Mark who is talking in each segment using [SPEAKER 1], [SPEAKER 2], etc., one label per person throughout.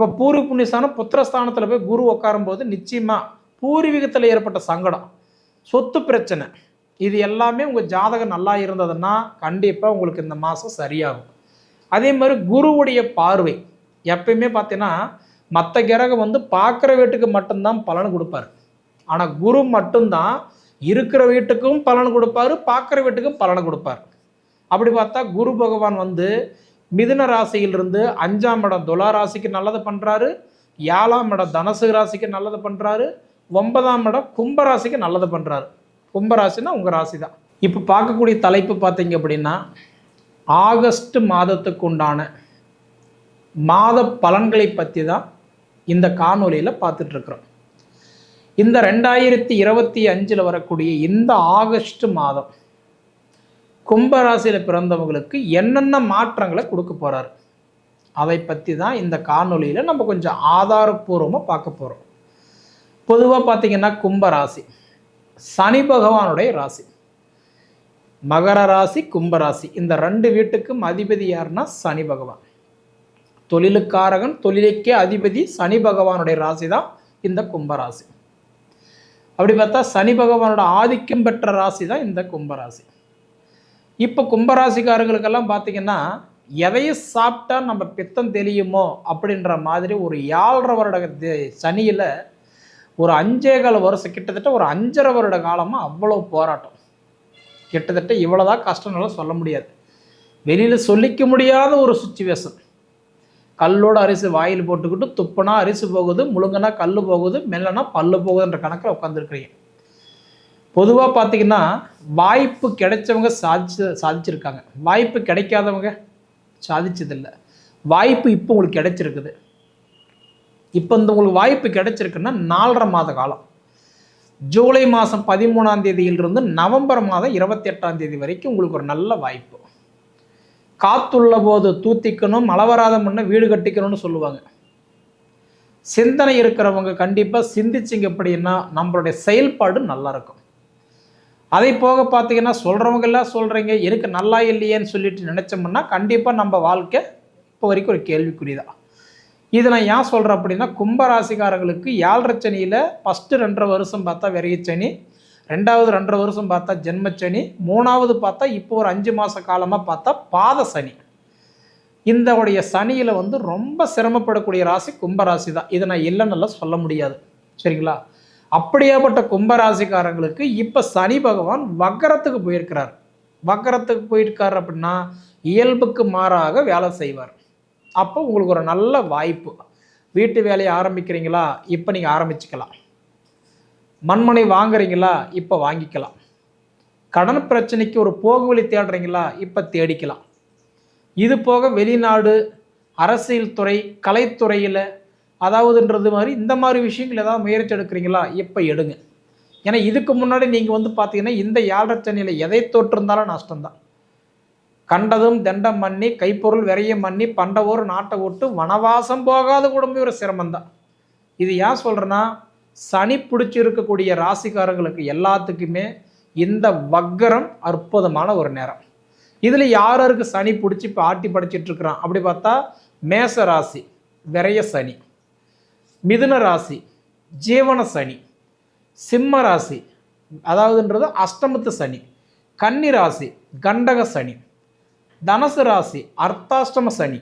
[SPEAKER 1] அப்போ பூர்வ புண்ணியஸ்தானம் புத்திரஸ்தானத்தில் போய் குரு உட்காரும்போது நிச்சயமாக பூர்வீகத்தில் ஏற்பட்ட சங்கடம் சொத்து பிரச்சனை இது எல்லாமே உங்கள் ஜாதகம் நல்லா இருந்ததுன்னா கண்டிப்பாக உங்களுக்கு இந்த மாதம் சரியாகும். அதே மாதிரி குருவுடைய பார்வை எப்பயுமே பார்த்தீங்கன்னா மற்ற கிரகம் வந்து பார்க்குற வீட்டுக்கு மட்டும்தான் பலன் கொடுப்பாரு. ஆனால் குரு மட்டும்தான் இருக்கிற வீட்டுக்கும் பலன் கொடுப்பாரு பார்க்குற வீட்டுக்கும் பலன் கொடுப்பார். அப்படி பார்த்தா குரு பகவான் வந்து மிதுன ராசியிலிருந்து அஞ்சாம் இடம் துலா ராசிக்கு நல்லது பண்ணுறாரு ஏழாம் இடம் தனசு ராசிக்கு நல்லது பண்ணுறாரு ஒன்பதாம் இடம் கும்பராசிக்கு நல்லது பண்ணுறாரு கும்பராசினா உங்கள் ராசி தான் இப்போ பார்க்கக்கூடிய தலைப்பு பார்த்தீங்க அப்படின்னா ஆகஸ்ட் மாதத்துக்கு உண்டான மாத பலன்களை பற்றி தான் இந்த காணொலியில் பார்த்துட்ருக்குறோம் இந்த ரெண்டாயிரத்தி இருபத்தி அஞ்சில் வரக்கூடிய இந்த ஆகஸ்ட் மாதம் கும்பராசியில் பிறந்தவங்களுக்கு என்னென்ன மாற்றங்களை கொடுக்க போகிறாரு அதை பற்றி தான் இந்த காணொலியில் நம்ம கொஞ்சம் ஆதாரப்பூர்வமாக பார்க்க போகிறோம் பொதுவாக பார்த்திங்கன்னா கும்பராசி சனி பகவானுடைய ராசி மகர ராசி கும்பராசி இந்த ரெண்டு வீட்டுக்கும் அதிபதி யாருன்னா சனி பகவான். தொழிலுக்காரகன் தொழிலுக்கே அதிபதி சனி பகவானுடைய ராசி தான் இந்த கும்பராசி அப்படி பார்த்தா சனி பகவானோட ஆதிக்கம் பெற்ற ராசி தான் இந்த கும்பராசி இப்போ கும்பராசிக்காரர்களுக்கெல்லாம் பார்த்தீங்கன்னா எதையும் சாப்பிட்டா நம்ம பித்தம் தெரியுமோ அப்படின்ற மாதிரி ஒரு ஏழரை வருட சனியில் ஒரு அஞ்சே கால வருஷம் கிட்டத்தட்ட ஒரு அஞ்சரை வருட காலமாக அவ்வளோ போராட்டம். கிட்டத்தட்ட இவ்வளோதான் கஷ்டம்னால சொல்ல முடியாது. வெளியில் சொல்லிக்க முடியாத ஒரு சுச்சுவேஷன். கல்லோட அரிசி வாயில் போட்டுக்கிட்டு துப்புனா அரிசி போகுது முழுங்கனா கல் போகுது மெல்லனா பல்லு போகுதுன்ற கணக்கில் உட்காந்துருக்குறீங்க பொதுவாக பார்த்தீங்கன்னா வாய்ப்பு கிடைச்சவங்க சாதிச்சு சாதிச்சிருக்காங்க. வாய்ப்பு கிடைக்காதவங்க சாதிச்சதில்லை. வாய்ப்பு இப்போ உங்களுக்கு கிடைச்சிருக்குது. இப்போ இந்த உங்களுக்கு வாய்ப்பு கிடைச்சிருக்குன்னா நாலரை மாத காலம். ஜூலை மாதம் பதிமூணாம் தேதியிலிருந்து நவம்பர் மாதம் இருபத்தி எட்டாம் தேதி வரைக்கும் உங்களுக்கு ஒரு நல்ல வாய்ப்பு. காத்துள்ள போது தூத்திக்கணும் மழை பண்ண வீடு கட்டிக்கணும்னு சொல்லுவாங்க. சிந்தனை இருக்கிறவங்க கண்டிப்பாக சிந்திச்சிங்க அப்படின்னா நம்மளுடைய செயல்பாடு நல்லா இருக்கும். அதை போக பார்த்தீங்கன்னா சொல்கிறவங்க எல்லாம் சொல்கிறீங்க எனக்கு நல்லா இல்லையேன்னு சொல்லிட்டு நினச்சோம்னா கண்டிப்பாக நம்ம வாழ்க்கை இப்போ வரைக்கும் ஒரு கேள்விக்குறிதான். இது நான் ஏன் சொல்கிறேன் அப்படின்னா கும்பராசிக்காரங்களுக்கு ஏழரை சனியில் ஃபஸ்ட்டு ரெண்டரை வருஷம் பார்த்தா விரையச்சனி ரெண்டாவது ரெண்டரை வருஷம் பார்த்தா ஜென்மச்சனி மூணாவது பார்த்தா இப்போ ஒரு அஞ்சு மாத காலமாக பார்த்தா பாத சனி. இந்தவுடைய சனியில் வந்து ரொம்ப சிரமப்படக்கூடிய ராசி கும்பராசி தான் இதை நான் இல்லைன்னு சொல்ல முடியாது. சரிங்களா? அப்படியாப்பட்ட கும்பராசிக்காரங்களுக்கு இப்போ சனி பகவான் வக்கரத்துக்கு போயிருக்கிறார். வக்கரத்துக்கு போயிருக்கார் அப்படின்னா இயல்புக்கு மாறாக வேலை செய்வார். அப்போ உங்களுக்கு ஒரு நல்ல வாய்ப்பு. வீட்டு வேலையை ஆரம்பிக்கிறீங்களா? இப்போ நீங்கள் ஆரம்பிச்சுக்கலாம். மண்மனை வாங்குறீங்களா? இப்போ வாங்கிக்கலாம். கடன் பிரச்சனைக்கு ஒரு போகுவழி தேடுறீங்களா? இப்போ தேடிக்கலாம். இது போக வெளிநாடு அரசியல் துறை கலைத்துறையில் அதாவதுன்றது மாதிரி இந்த மாதிரி விஷயங்கள் ஏதாவது முயற்சி எடுக்கிறீங்களா? இப்போ எடுங்க. ஏன்னா இதுக்கு முன்னாடி நீங்கள் வந்து பார்த்தீங்கன்னா இந்த ஏழரை எதை தொட்டிருந்தாலும் நஷ்டம்தான். கண்டதும் தண்டம் பண்ணி கைப்பொருள் விரையம் பண்ணி பண்டவோர் நாட்டை விட்டு வனவாசம் போகாத குடும்பம் ஒரு சிரமம்தான். இது ஏன் சொல்கிறேன்னா சனி பிடிச்சி இருக்கக்கூடிய ராசிக்காரங்களுக்கு எல்லாத்துக்குமே இந்த வக்கரம் அற்புதமான ஒரு நேரம். இதில் யார் யாருக்கு சனி பிடிச்சி இப்போ ஆட்டி படைச்சிட்டுருக்குறான் அப்படி பார்த்தா மேச ராசி விரைய சனி. மிதுன ராசி ஜீவன சனி சிம்ம ராசி அதாவதுன்றது அஷ்டமத்து சனி கன்னி ராசி கண்டக சனி தனுசு ராசி அர்த்தாஷ்டம சனி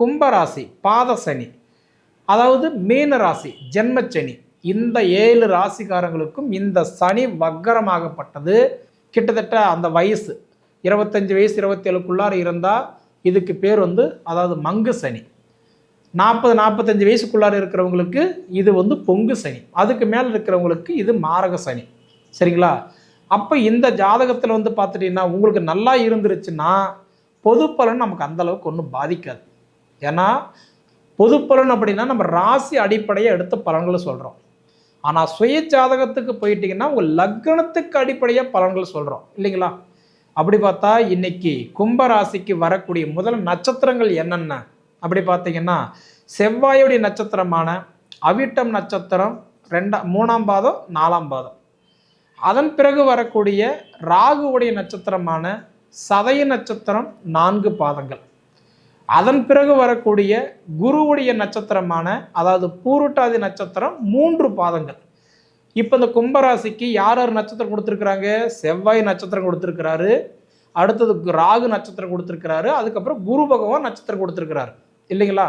[SPEAKER 1] கும்ப ராசி பாத சனி அதாவது மீன ராசி ஜென்மச்சனி இந்த ஏழு ராசிக்காரங்களுக்கும் இந்த சனி வக்கரமாகப்பட்டது. கிட்டத்தட்ட அந்த வயசு இருபத்தஞ்சி வயசு இருபத்தேழுக்குள்ளார இருந்தால் இதுக்கு பேர் வந்து அதாவது மங்கு சனி. நாற்பது நாற்பத்தஞ்சு வயசுக்குள்ளார இருக்கிறவங்களுக்கு இது வந்து பொங்கு சனி. அதுக்கு மேலே இருக்கிறவங்களுக்கு இது மாரக சனி. சரிங்களா? அப்போ இந்த ஜாதகத்தில் வந்து பார்த்துட்டிங்கன்னா உங்களுக்கு நல்லா இருந்துருச்சுன்னா பொது பலன் நமக்கு அந்தளவுக்கு ஒன்றும் பாதிக்காது. ஏன்னா பொது பலன் அப்படின்னா நம்ம ராசி அடிப்படையை எடுத்த பலன்களை சொல்கிறோம் ஆனால் சுய ஜாதகத்துக்கு போயிட்டீங்கன்னா உங்கள் லக்னத்துக்கு அடிப்படையாக பலன்கள் சொல்கிறோம் இல்லைங்களா? அப்படி பார்த்தா இன்னைக்கு கும்ப ராசிக்கு வரக்கூடிய முதல் நட்சத்திரங்கள் என்னென்ன? அப்படி பார்த்தீங்கன்னா செவ்வாயுடைய நட்சத்திரமான அவிட்டம் நட்சத்திரம் ரெண்டா மூணாம் பாதம் நாலாம் பாதம். அதன் பிறகு வரக்கூடிய ராகுவுடைய நட்சத்திரமான சதய நட்சத்திரம் நான்கு பாதங்கள். அதன் பிறகு வரக்கூடிய குருவுடைய நட்சத்திரமான அதாவது பூருட்டாதி நட்சத்திரம் மூன்று பாதங்கள். இப்போ இந்த கும்பராசிக்கு யார் யார் நட்சத்திரம் கொடுத்துருக்குறாங்க? செவ்வாய் நட்சத்திரம் கொடுத்துருக்கிறாரு. அடுத்தது ராகு நட்சத்திரம் கொடுத்துருக்கிறாரு. அதுக்கப்புறம் குரு பகவான் நட்சத்திரம் கொடுத்துருக்கிறாரு. இல்லைங்களா?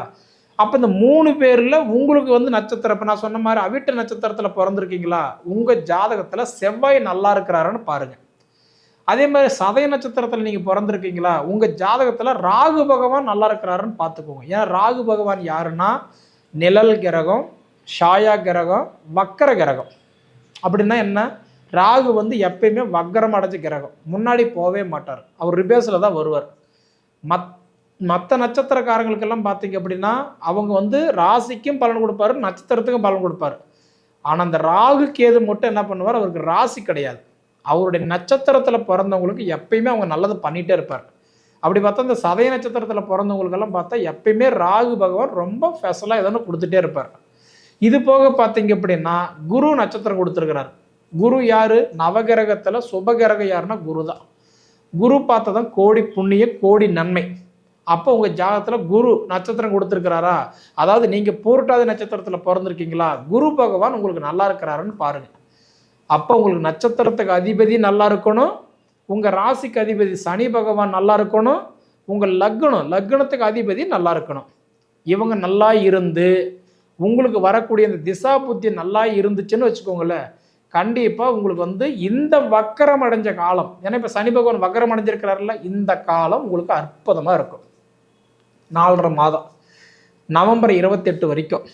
[SPEAKER 1] அப்போ இந்த மூணு பேரில் உங்களுக்கு வந்து நட்சத்திரம் இப்போ நான் சொன்ன மாதிரி அவிட்ட நட்சத்திரத்தில் பிறந்திருக்கீங்களா? உங்கள் ஜாதகத்தில் செவ்வாய் நல்லா இருக்கிறாருன்னு பாருங்கள் அதே மாதிரி சதய நட்சத்திரத்தில் நீங்கள் பிறந்திருக்கீங்களா? உங்கள் ஜாதகத்தில் ராகு பகவான் நல்லா இருக்கிறாருன்னு பார்த்துக்கோங்க. ஏன்னா ராகு பகவான் யாருன்னா? நிழல் கிரகம் ஷாயா கிரகம் வக்கர கிரகம். அப்படின்னா என்ன? ராகு வந்து எப்பயுமே வக்கரம் அடைஞ்ச கிரகம். முன்னாடி போகவே மாட்டார். அவர் ரிபேஸில் தான் வருவார். மத் மற்ற நட்சத்திரக்காரங்களுக்கெல்லாம் பார்த்தீங்க அப்படின்னா அவங்க வந்து ராசிக்கும் பலன் கொடுப்பாரு நட்சத்திரத்துக்கும் பலன் கொடுப்பாரு. ஆனால் அந்த ராகு கேது மட்டும் என்ன பண்ணுவார்? அவருக்கு ராசி கிடையாது. அவருடைய நட்சத்திரத்தில் பிறந்தவங்களுக்கு எப்பயுமே அவங்க நல்லது பண்ணிகிட்டே இருப்பார். அப்படி பார்த்தா இந்த சதய நட்சத்திரத்தில் பிறந்தவங்களுக்கெல்லாம் பார்த்தா எப்பயுமே ராகு பகவான் ரொம்ப ஸ்பெஷலாக எதனா கொடுத்துட்டே இருப்பார். இது போக பார்த்தீங்க அப்படின்னா குரு நட்சத்திரம் கொடுத்துருக்கிறார். குரு யார்? நவகிரகத்தில் சுபகிரகம் யாருன்னா குரு தான் குரு பார்த்ததான் கோடி புண்ணிய கோடி நன்மை. அப்போ உங்கள் ஜாதகத்தில் குரு நட்சத்திரம் கொடுத்துருக்கிறாரா? அதாவது நீங்கள் பூரட்டாதி நட்சத்திரத்தில் பிறந்திருக்கீங்களா? குரு பகவான் உங்களுக்கு நல்லா இருக்கிறாருன்னு பாருங்கள் அப்போ உங்களுக்கு நட்சத்திரத்துக்கு அதிபதி நல்லா இருக்கணும். உங்கள் ராசிக்கு அதிபதி சனி பகவான் நல்லா இருக்கணும். உங்கள் லக்னம் லக்னத்துக்கு அதிபதி நல்லா இருக்கணும். இவங்க நல்லா இருந்து உங்களுக்கு வரக்கூடிய இந்த திசா புத்தி நல்லா இருந்துச்சுன்னு வச்சுக்கோங்களேன். கண்டிப்பாக உங்களுக்கு வந்து இந்த வக்கரம் அடைஞ்ச காலம் ஏன்னா இப்போ சனி பகவான் வக்கரம் அடைஞ்சிருக்கிறாருல இந்த காலம் உங்களுக்கு அற்புதமாக இருக்கும். நாலரை மாதம். நவம்பர் இருபத்தெட்டு வரைக்கும்.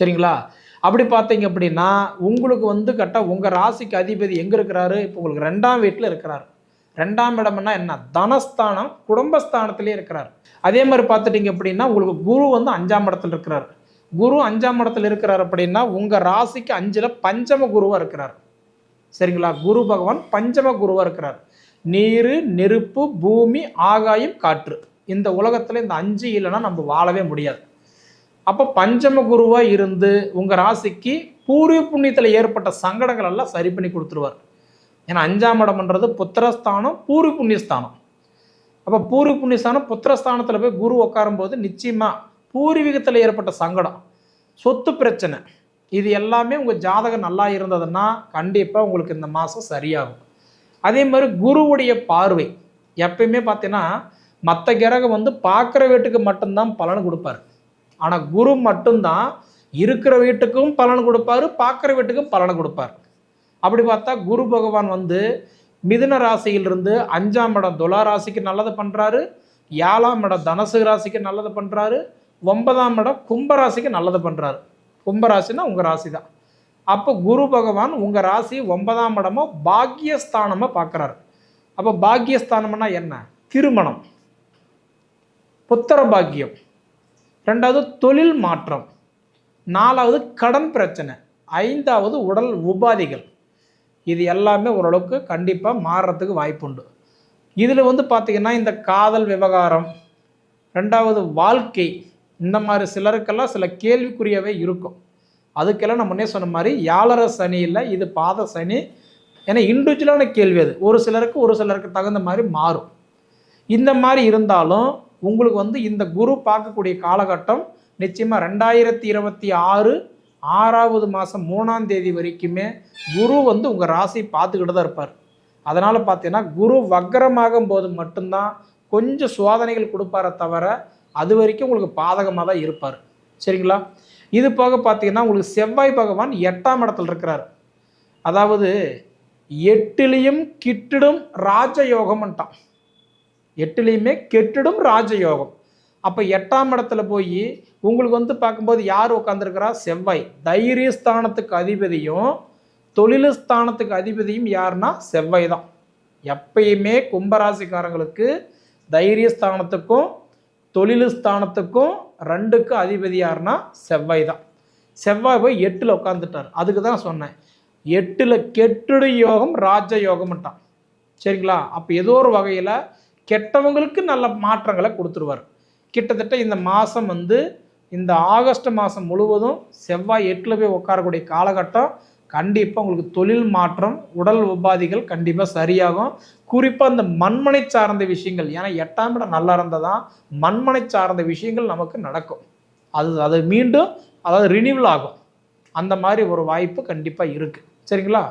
[SPEAKER 1] சரிங்களா? அப்படி பார்த்தீங்க அப்படின்னா உங்களுக்கு வந்து கரெக்டாக உங்கள் ராசிக்கு அதிபதி எங்கே இருக்கிறாரு? இப்போ உங்களுக்கு ரெண்டாம் வீட்டில் இருக்கிறாரு. ரெண்டாம் இடம்னா என்ன? தனஸ்தானம் குடும்பஸ்தானத்திலே இருக்கிறார். அதே மாதிரி பார்த்துட்டிங்க அப்படின்னா உங்களுக்கு குரு வந்து அஞ்சாம் இடத்துல இருக்கிறார். குரு அஞ்சாம் இடத்துல இருக்கிறார் அப்படின்னா உங்கள் ராசிக்கு அஞ்சில் பஞ்சம குருவாக இருக்கிறார். சரிங்களா? குரு பகவான் பஞ்சம குருவாக இருக்கிறார். நீர் நெருப்பு பூமி ஆகாயம் காற்று. இந்த உலகத்தில் இந்த அஞ்சு இல்லைன்னா நம்ம வாழவே முடியாது. அப்போ பஞ்சம குருவாக இருந்து உங்கள் ராசிக்கு பூர்வ புண்ணியத்தில் ஏற்பட்ட சங்கடங்கள் எல்லாம் சரி பண்ணி கொடுத்துருவார். ஏன்னா அஞ்சாம் இடம்ன்றது புத்திரஸ்தானம் பூர்வ புண்ணியஸ்தானம். அப்போ பூர்வ புண்ணியஸ்தானம் புத்திரஸ்தானத்தில் போய் குரு உட்காரும்போது நிச்சயமாக பூர்வீகத்தில் ஏற்பட்ட சங்கடம் சொத்து பிரச்சனை இது எல்லாமே உங்கள் ஜாதகம் நல்லா இருந்ததுன்னா கண்டிப்பாக உங்களுக்கு இந்த மாதம் சரியாகும். அதே மாதிரி குருவுடைய பார்வை எப்பயுமே பார்த்தீங்கன்னா மற்ற கிரகம் வந்து பார்க்குற வீட்டுக்கு மட்டும்தான் பலன் கொடுப்பாரு. ஆனால் குரு மட்டும்தான் இருக்கிற வீட்டுக்கும் பலன் கொடுப்பாரு பார்க்குற வீட்டுக்கும் பலன் கொடுப்பார். அப்படி பார்த்தா குரு பகவான் வந்து மிதுன ராசியிலிருந்து அஞ்சாம் இடம் துலா ராசிக்கு நல்லது பண்ணுறாரு ஏழாம் இடம் தனசு ராசிக்கு நல்லது பண்ணுறாரு ஒன்பதாம் இடம் கும்பராசிக்கு நல்லது பண்ணுறாரு கும்பராசினா உங்கள் ராசி தான் அப்போ குரு பகவான் உங்கள் ராசி ஒன்பதாம் இடமோ பாக்கியஸ்தானமாக பார்க்குறாரு. அப்போ பாக்கியஸ்தானம்னா என்ன? திருமணம். புத்திர பாக்கியம் ரெண்டாவது தொழில் மாற்றம். நாலாவது கடன் பிரச்சனை. ஐந்தாவது உடல் உபாதிகள். இது எல்லாமே ஓரளவுக்கு கண்டிப்பாக மாறுறதுக்கு வாய்ப்புண்டு இதில் வந்து பார்த்திங்கன்னா இந்த காதல் விவகாரம் ரெண்டாவது வாழ்க்கை இந்த மாதிரி சிலருக்கெல்லாம் சில கேள்விக்குரியவே இருக்கும். அதுக்கெல்லாம் நம்ம முன்னே சொன்ன மாதிரி யாழர சனி இல்லை இது பாத சனி. ஏன்னா இண்டிவிஜுவலான கேள்வி அது. ஒரு சிலருக்கு ஒரு சிலருக்கு தகுந்த மாதிரி மாறும். இந்த மாதிரி இருந்தாலும் உங்களுக்கு வந்து இந்த குரு பார்க்கக்கூடிய காலகட்டம் நிச்சயமாக ரெண்டாயிரத்தி இருபத்தி ஆறு ஆறாவது மாதம் மூணாம் தேதி வரைக்குமே குரு வந்து உங்கள் ராசி பார்த்துக்கிட்டு தான் இருப்பார். அதனால் பார்த்தீங்கன்னா குரு வக்கரமாகும் போது மட்டும்தான் கொஞ்சம் சோதனைகள் கொடுப்பார தவிர அது வரைக்கும் உங்களுக்கு பாதகமாக தான் இருப்பார். சரிங்களா? இது போக பார்த்தீங்கன்னா உங்களுக்கு செவ்வாய் பகவான் எட்டாம் இடத்துல இருக்கிறார். அதாவது எட்டிலையும் கிட்டிடும் ராஜயோகம்ன்ட்டான். எட்டுலேயுமே கெட்டிடும் ராஜயோகம். அப்போ எட்டாம் இடத்துல போய் உங்களுக்கு வந்து பார்க்கும்போது யார் உட்காந்துருக்கிறா செவ்வாய். தைரியஸ்தானத்துக்கு அதிபதியும் தொழில் ஸ்தானத்துக்கு அதிபதியும் யாருன்னா? செவ்வாய் தான். எப்பயுமே கும்பராசிக்காரங்களுக்கு தைரியஸ்தானத்துக்கும் தொழில் ஸ்தானத்துக்கும் ரெண்டுக்கு அதிபதி யாருன்னா? செவ்வாய் தான். செவ்வாய் போய் எட்டில் உட்காந்துட்டார் அதுக்கு தான் சொன்னேன். எட்டில் கெட்டுடு யோகம் ராஜ யோகம்ட்டான் சரிங்களா? அப்போ ஏதோ ஒரு வகையில் கெட்டவங்களுக்கு நல்ல மாற்றங்களை கொடுத்துருவார். கிட்டத்தட்ட இந்த மாதம் வந்து இந்த ஆகஸ்ட் மாதம் முழுவதும் செவ்வாய் எட்டில் போய் உட்காரக்கூடிய காலகட்டம் கண்டிப்பாக உங்களுக்கு தொழில் மாற்றம் உடல் உபாதிகள் கண்டிப்பாக சரியாகும். குறிப்பாக இந்த மண்மனை சார்ந்த விஷயங்கள் ஏன்னா எட்டாம் இடம் நல்லா இருந்தால் தான் மண்மனை சார்ந்த விஷயங்கள் நமக்கு நடக்கும். அது அது மீண்டும் அதாவது ரினியூவல் ஆகும். அந்த மாதிரி ஒரு வாய்ப்பு கண்டிப்பாக இருக்குது சரிங்களா?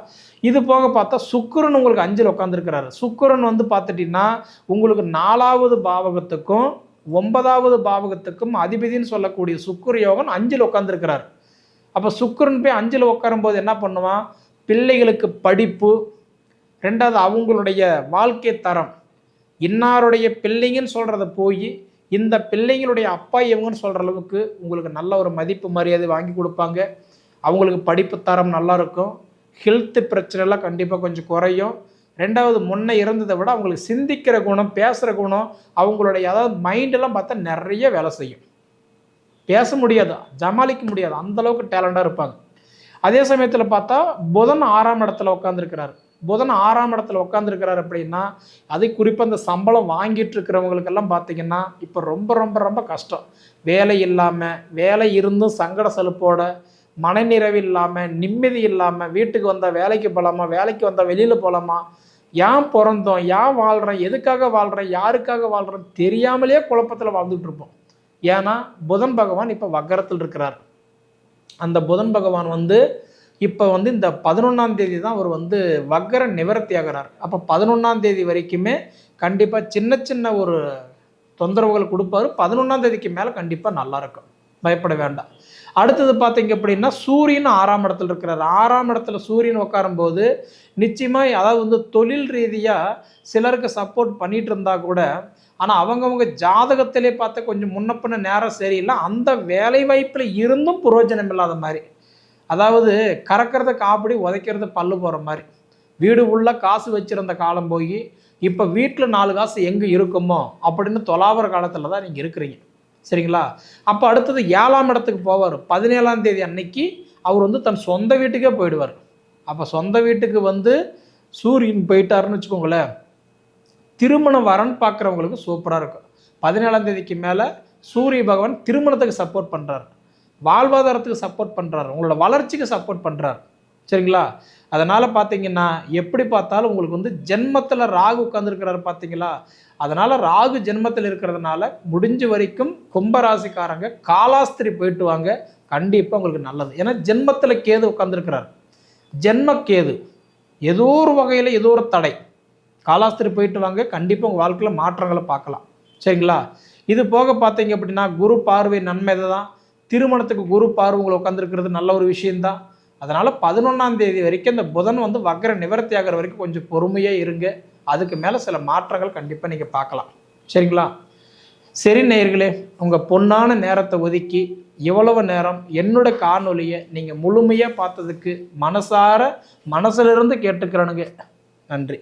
[SPEAKER 1] இது போக பார்த்தா சுக்கரன் உங்களுக்கு அஞ்சில் உட்காந்துருக்கிறாரு சுக்கரன் வந்து பார்த்துட்டிங்கன்னா உங்களுக்கு நாலாவது பாவகத்துக்கும் ஒன்பதாவது பாவகத்துக்கும் அதிபதினு சொல்லக்கூடிய சுக்கர யோகன் அஞ்சில் உட்காந்துருக்கிறார் அப்போ சுக்கரன் போய் அஞ்சில் உட்காரும்போது என்ன பண்ணுவான்? பிள்ளைகளுக்கு படிப்பு ரெண்டாவது அவங்களுடைய வாழ்க்கை தரம். இன்னாருடைய பிள்ளைங்கன்னு சொல்கிறத போய் இந்த பிள்ளைங்களுடைய அப்பா இவங்கன்னு சொல்கிற அளவுக்கு உங்களுக்கு நல்ல ஒரு மதிப்பு மரியாதை வாங்கி கொடுப்பாங்க. அவங்களுக்கு படிப்பு தரம் நல்லா இருக்கும். ஹெல்த்து பிரச்சனைலாம் கண்டிப்பாக கொஞ்சம் குறையும். ரெண்டாவது முன்னே இருந்ததை விட அவங்களுக்கு சிந்திக்கிற குணம் பேசுகிற குணம் அவங்களுடைய அதாவது மைண்டெல்லாம் பார்த்தா நிறைய வேலை செய்யும். பேச முடியாது ஜமாளிக்க முடியாது அந்தளவுக்கு டேலண்டாக இருப்பாங்க. அதே சமயத்தில் பார்த்தா புதன் ஆறாம் இடத்துல உட்காந்துருக்கிறார் புதன் ஆறாம் இடத்துல உட்காந்துருக்கிறார் அப்படின்னா அது குறிப்பாக இந்த சம்பளம் வாங்கிட்டு இருக்கிறவங்களுக்கெல்லாம் பார்த்தீங்கன்னா இப்போ ரொம்ப ரொம்ப ரொம்ப கஷ்டம். வேலை இல்லாமல் வேலை இருந்தும் சங்கட செலுப்போட மனநிறைவு இல்லாமல் நிம்மதி இல்லாமல் வீட்டுக்கு வந்தால் வேலைக்கு போகலாமா வேலைக்கு வந்தால் வெளியில் போகலாமா ஏன் பிறந்தோம் ஏன் வாழ்கிறோம் எதுக்காக வாழ்கிறோம் யாருக்காக வாழ்கிறோம் தெரியாமலே குழப்பத்தில் வாழ்ந்துட்டு இருப்போம். ஏன்னா புதன் பகவான் இப்போ வக்கரத்தில் இருக்கிறார். அந்த புதன் பகவான் வந்து இப்போ வந்து இந்த பதினொன்றாம் தேதி தான் அவர் வந்து வக்கர நிவர்த்தி ஆகிறார் அப்போ பதினொன்றாம் தேதி வரைக்குமே கண்டிப்பாக சின்ன சின்ன ஒரு தொந்தரவுகள் கொடுப்பாரு. பதினொன்றாம் தேதிக்கு மேலே கண்டிப்பாக நல்லாயிருக்கும் பயப்பட வேண்டாம். அடுத்தது பார்த்தீங்க அப்படின்னா சூரியன் ஆறாம் இடத்துல இருக்கிறார். ஆறாம் இடத்துல சூரியன் உட்காரும்போது நிச்சயமாக அதாவது வந்து தொழில் ரீதியாக சிலருக்கு சப்போர்ட் பண்ணிட்டு இருந்தா கூட ஆனால் அவங்கவுங்க ஜாதகத்திலே பார்த்து கொஞ்சம் முன்னப்பின நேரம் சரியில்லை. அந்த வேலை வாய்ப்பில் இருந்தும் புரோஜனம் இல்லாத மாதிரி. அதாவது கறக்கிறத காப்பிடி உதைக்கிறது பல்லு போகிற மாதிரி. வீடு உள்ள காசு வச்சுருந்த காலம் போய் இப்போ வீட்டில் நாலு காசு எங்கே இருக்குமோ அப்படின்னு தொலாவர காலத்தில் தான் நீங்கள் இருக்கிறீங்க. சரிங்களா? அப்போ அடுத்தது ஏழாம் இடத்துக்கு போவார். பதினேழாம் தேதி அன்னைக்கு அவர் வந்து தன் சொந்த வீட்டுக்கே போயிடுவார். அப்போ சொந்த வீட்டுக்கு வந்து சூரியன் போயிட்டாருன்னு வச்சுக்கோங்களேன் திருமண வரன் பார்க்குறவங்களுக்கு சூப்பராக இருக்கும். பதினேழாம் தேதிக்கு மேலே சூரிய பகவான் திருமணத்துக்கு சப்போர்ட் பண்ணுறாரு வாழ்வாதாரத்துக்கு சப்போர்ட் பண்ணுறாரு உங்களோட வளர்ச்சிக்கு சப்போர்ட் பண்ணுறாரு சரிங்களா? அதனால் பார்த்தீங்கன்னா எப்படி பார்த்தாலும் உங்களுக்கு வந்து ஜென்மத்தில் ராகு உட்காந்துருக்கிறாரு பார்த்தீங்களா அதனால் ராகு ஜென்மத்தில் இருக்கிறதுனால முடிஞ்ச வரைக்கும் கும்பராசிக்காரங்க காலாஸ்திரி போயிட்டு வாங்க. கண்டிப்பாக உங்களுக்கு நல்லது. ஏன்னா ஜென்மத்தில் கேது உட்காந்துருக்கிறார் ஜென்ம கேது. ஏதோ ஒரு வகையில் ஏதோ ஒரு தடை. காலாஸ்திரி போயிட்டு வாங்க. கண்டிப்பாக உங்கள் வாழ்க்கையில் மாற்றங்களை பார்க்கலாம். சரிங்களா? இது போக பார்த்தீங்க அப்படின்னா குரு பார்வை நன்மை தான் திருமணத்துக்கு குரு பார்வை உங்களை உட்காந்துருக்கிறது நல்ல ஒரு விஷயந்தான் அதனால் பதினொன்றாம் தேதி வரைக்கும் இந்த புதன் வந்து வக்கர நிவர்த்தி ஆகிற வரைக்கும் கொஞ்சம் பொறுமையாக இருங்க. அதுக்கு மேலே சில மாற்றங்கள் கண்டிப்பாக நீங்கள் பார்க்கலாம். சரிங்களா? சரி நேயர்களே உங்கள் பொன்னான நேரத்தை ஒதுக்கி இவ்வளவு நேரம் என்னோட காணொலியை நீங்கள் முழுமையாக பார்த்ததுக்கு மனசார மனசிலிருந்து கேட்டுக்கிறனுங்க. நன்றி.